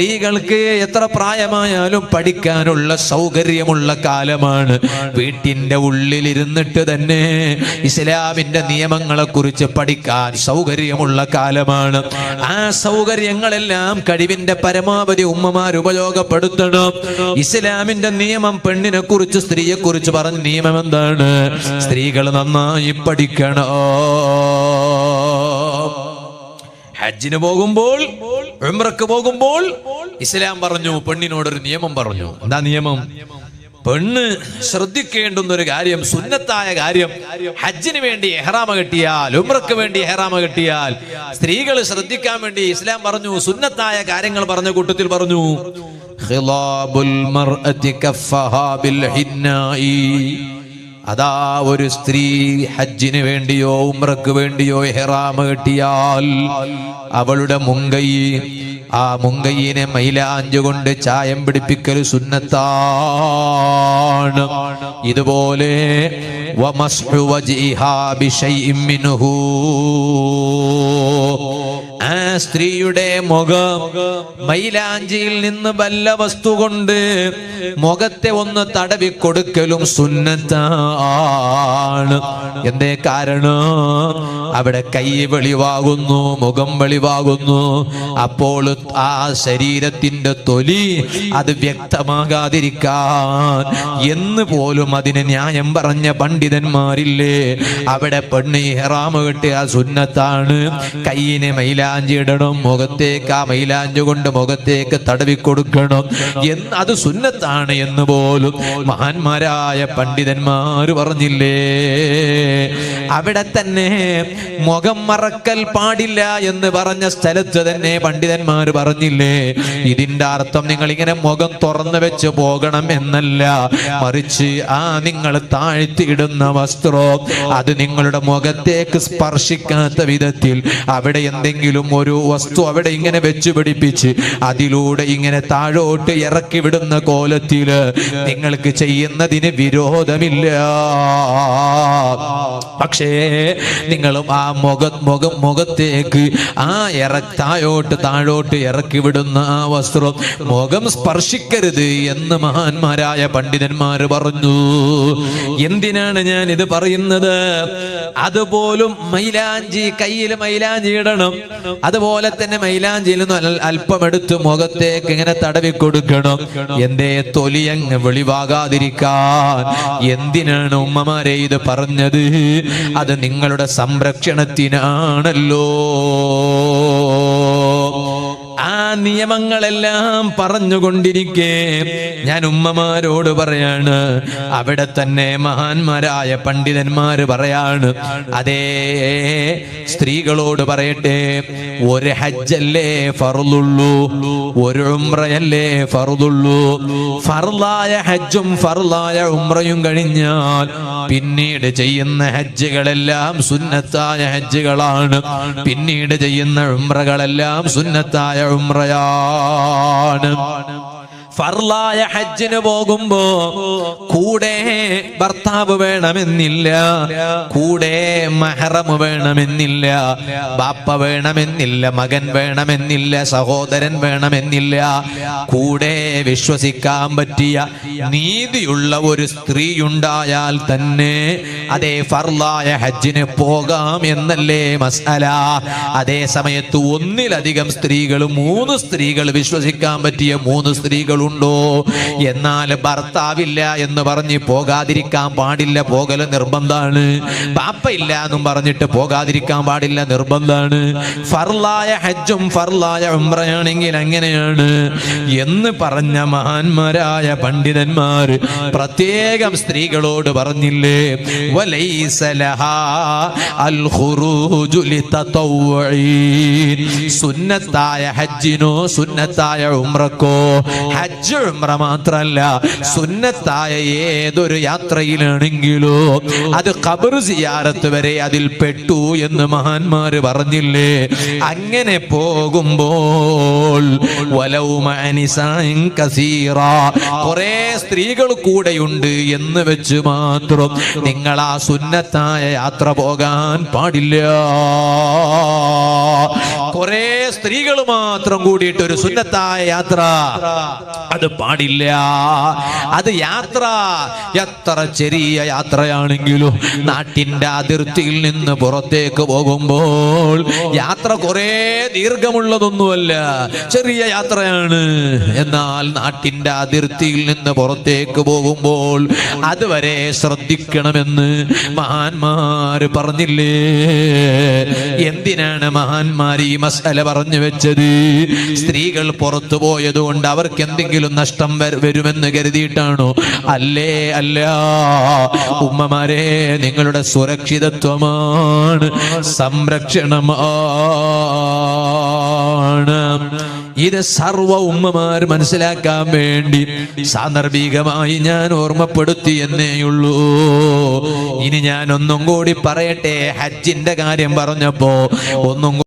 സ്ത്രീകൾക്ക് എത്ര പ്രായമായാലും പഠിക്കാനുള്ള സൗകര്യമുള്ള കാലമാണ്. വീട്ടിന്റെ ഉള്ളിലിരുന്നിട്ട് തന്നെ ഇസ്ലാമിന്റെ നിയമങ്ങളെ കുറിച്ച് പഠിക്കാൻ സൗകര്യമുള്ള കാലമാണ്. ആ സൗകര്യങ്ങളെല്ലാം കഴിവിന്റെ പരമാവധി ഉമ്മമാർ ഉപയോഗപ്പെടുത്തണം. ഇസ്ലാമിന്റെ നിയമം പെണ്ണിനെ കുറിച്ച് സ്ത്രീയെ കുറിച്ച് പറഞ്ഞ നിയമം എന്താണ്? സ്ത്രീകൾ നന്നായി പഠിക്കണം. ഹജ്ജിന് പോകുമ്പോൾ ഉംറക്ക് പോകുമ്പോൾ ഇസ്ലാം പറഞ്ഞു പെണ്ണിനോടൊരു നിയമം പറഞ്ഞു. എന്താ നിയമം? പെണ്ണ് ശ്രദ്ധിക്കേണ്ടുന്ന ഒരു കാര്യം സുന്നത്തായ കാര്യം ഹജ്ജിന് വേണ്ടി എഹ്റാമ കെട്ടിയാൽ ഉമ്രക്ക് വേണ്ടി എഹ്റാമ കെട്ടിയാൽ സ്ത്രീകൾ ശ്രദ്ധിക്കാൻ വേണ്ടി ഇസ്ലാം പറഞ്ഞു സുന്നത്തായ കാര്യങ്ങൾ പറഞ്ഞ കൂട്ടത്തിൽ പറഞ്ഞു ഖിലാബുൽ മർഅതി കഫഹാ ബിൽ ഹിന്നായി. അതാ ഒരു സ്ത്രീ ഹജ്ജിന് വേണ്ടിയോ ഉമ്രക്ക് വേണ്ടിയോ ഹെറാമ കെട്ടിയാൽ അവളുടെ മുങ്കൈ ആ മുങ്കയ്യനെ മൈലാഞ്ചുകൊണ്ട് ചായം പിടിപ്പിക്കൽ സുന്നത്താണ് ഇതുപോലെ വമസ്ഹു വജിഹാ. ആ സ്ത്രീയുടെ മുഖം മൈലാഞ്ചിയിൽ നിന്ന് വല്ല വസ്തു കൊണ്ട് മുഖത്തെ ഒന്ന് തടവി കൊടുക്കലും സുന്നത്താണ്. എന്തേ കാരണം? അവിടെ കൈ വെളിവാകുന്നു മുഖം വെളിവാകുന്നു. അപ്പോൾ ആ ശരീരത്തിന്റെ തൊലി അത് വ്യക്തമാകാതിരിക്കാൻ എന്ന് പോലും അതിന് ന്യായം പറഞ്ഞ പണ്ഡിതന്മാരില്ലേ? അവിടെ പെണ്ണ് ഹെറാമ് കെട്ടിയ സുന്നത്താണ്. കയ്യിന് മൈലാഞ്ചി ഇടണം മുഖത്തേക്ക് ആ മൈലാഞ്ചി കൊണ്ട് മുഖത്തേക്ക് തടവി കൊടുക്കണം. എന്ന് അത് സുന്നത്താണ് എന്ന് പോലും മഹാന്മാരായ പണ്ഡിതന്മാർ പറഞ്ഞില്ലേ? അവിടെ തന്നെ മുഖം മറക്കൽ പാടില്ല എന്ന് പറഞ്ഞ സ്ഥലത്ത് തന്നെ പണ്ഡിതന്മാർ പറഞ്ഞില്ലേ? ഇതിന്റെ അർത്ഥം നിങ്ങൾ ഇങ്ങനെ മുഖം തുറന്നു വെച്ച് പോകണം എന്നല്ല. മറിച്ച് ആ നിങ്ങൾ താഴ്ത്തിയിടുന്ന വസ്ത്രം അത് നിങ്ങളുടെ മുഖത്തേക്ക് സ്പർശിക്കാത്ത വിധത്തിൽ അവിടെ എന്തെങ്കിലും ഒരു വസ്തു അവിടെ ഇങ്ങനെ വെച്ച് പിടിപ്പിച്ച് അതിലൂടെ ഇങ്ങനെ താഴോട്ട് ഇറക്കി വിടുന്ന കോലത്തിൽ നിങ്ങൾക്ക് ചെയ്യുന്നതിന് വിരോധമില്ല. പക്ഷേ നിങ്ങളും ആ മുഖ മുഖം മുഖത്തേക്ക് ആ ഇറ താഴോട്ട് താഴോട്ട് ഇറക്കി വിടുന്ന ആ വസ്ത്രം മുഖം സ്പർശിക്കരുത് എന്ന് മഹാന്മാരായ പണ്ഡിതന്മാർ പറഞ്ഞു. എന്തിനാണ് ഞാൻ ഇത് പറയുന്നത്? അതുപോലും മൈലാഞ്ചി കയ്യിൽ മൈലാഞ്ചി ഇടണം. അതുപോലെ തന്നെ മൈലാഞ്ചിയിൽ നിന്ന് അല്പം എടുത്ത് മുഖത്തേക്ക് ഇങ്ങനെ തടവി കൊടുക്കണം. എന്തേ തൊലിയങ്ങ് വെളിവാകാതിരിക്കാൻ? എന്തിനാണ് ഉമ്മമാരെ ഇത് പറഞ്ഞത്? അത് നിങ്ങളുടെ സംരക്ഷണത്തിനാണല്ലോ. നിയമങ്ങളെല്ലാം പറഞ്ഞുകൊണ്ടിരിക്കെ. ഞാൻ ഉമ്മമാരോട് പറയാണ് അവിടെ തന്നെ മഹാന്മാരായ പണ്ഡിതന്മാര് പറയാണ് അതേ സ്ത്രീകളോട് പറയട്ടെ ഒരു ഹജ്ജല്ലേ ഫറുള്ളൂ ഒരു ഉംറയല്ലേ ഫറുള്ളൂ ഫർലായ ഹജ്ജും ഫർലായ ഉംറയും കഴിഞ്ഞാൽ പിന്നീട് ചെയ്യുന്ന ഹജ്ജുകളെല്ലാം സുന്നത്തായ ഹജ്ജുകളാണ്. പിന്നീട് ചെയ്യുന്ന ഉംറകളെല്ലാം സുന്നത്തായ ഉംറയാണ്. ഫർലായ ഹജ്ജിന് പോകുമ്പോ കൂടെ ഭർത്താവ് വേണമെന്നില്ല കൂടെ മഹറം വേണമെന്നില്ല ബാപ്പ വേണമെന്നില്ല മകൻ വേണമെന്നില്ല സഹോദരൻ വേണമെന്നില്ല. കൂടെ വിശ്വസിക്കാൻ പറ്റിയ നീതിയുള്ള ഒരു സ്ത്രീ ഉണ്ടായാൽ തന്നെ അതേ ഫർലായ ഹജ്ജിന് പോകാം എന്നല്ലേ മസാല. അതേ സമയത്ത് ഒന്നിലധികം സ്ത്രീകൾ മൂന്ന് സ്ത്രീകൾ വിശ്വസിക്കാൻ പറ്റിയ മൂന്ന് സ്ത്രീകളുണ്ടോ. എന്നാൽ ഭർത്താവില്ല എന്ന് പറഞ്ഞ് പോകാതിരിക്കാൻ പാടില്ല പോകൽ നിർബന്ധാണ്. പാപ്പ ഇല്ല എന്നും പറഞ്ഞിട്ട് പോകാതിരിക്കാൻ പാടില്ല നിർബന്ധാണ്. ഫർലായ ഹജ്ജും ഫർലായ ഉംറയാണെങ്കിൽ അങ്ങനെയാണ്. എന്ന് പറഞ്ഞ മഹാന്മാരായ പണ്ഡിതന്മാർ പ്രത്യേകം സ്ത്രീകളോട് പറഞ്ഞില്ലേ. സുന്നത്തായ ഹജ്ജിനോ സുന്നത്തായ ഉംറക്കോ ഹജ്ജ് ഉംറ മാത്രല്ല സുന്നത്തായ ഏതൊരു യാത്രയിലാണെങ്കിലോ അത് ഖബർ സിയാറത്ത് വരെ അതിൽ പെട്ടു എന്ന് മഹാന്മാര് പറഞ്ഞില്ലേ? അങ്ങനെ പോകുമ്പോൾ കുറെ സ്ത്രീകൾ കൂടെയുണ്ട് എന്ന് വെച്ച് മാത്രം നിങ്ങൾ ആ സുന്നത്തായ യാത്ര പോകാൻ പാടില്ല. കുറെ സ്ത്രീകൾ മാത്രം കൂടിയിട്ട് ഒരു സുന്നത്തായ യാത്ര. അത് പാടില്ല. അത് യാത്ര. എത്ര ചെറിയ യാത്രയാണെങ്കിലും നാട്ടിന്റെ അതിർത്തിയിൽ നിന്ന് പുറത്തേക്ക് പോകുമ്പോൾ യാത്ര കുറെ ദീർഘമുള്ളതൊന്നുമല്ല. ചെറിയ യാത്രയാണ്. എന്നാൽ നാട്ടിന്റെ അതിർത്തിയിൽ നിന്ന് പുറത്തേക്ക് പോകുമ്പോൾ അതുവരെ ശ്രദ്ധിക്കണമെന്ന് മഹാന്മാര് പറഞ്ഞില്ലേ? എന്തിനാണ് മഹാന്മാർ ഈ മസല പറഞ്ഞു വെച്ചത്. സ്ത്രീകൾ പുറത്തു പോയത് കൊണ്ട് അവർക്ക് എന്തെങ്കിലും നഷ്ടം വര- വരുമെന്ന് കരുതിയിട്ടാണോ? അല്ലേ അല്ല. ഉമ്മമാരെ നിങ്ങളുടെ സുരക്ഷിതത്വമാണ്. സംരക്ഷണമാണ്. ഇത് സർവ ഉമ്മമാർ മനസ്സിലാക്കാൻ വേണ്ടി സാന്ദർഭികമായി ഞാൻ ഓർമ്മപ്പെടുത്തി എന്നേയുള്ളൂ ഇനി ഞാൻ ഒന്നും കൂടി പറയട്ടെ. ഹജ്ജിന്റെ കാര്യം പറഞ്ഞപ്പോ ഒന്നും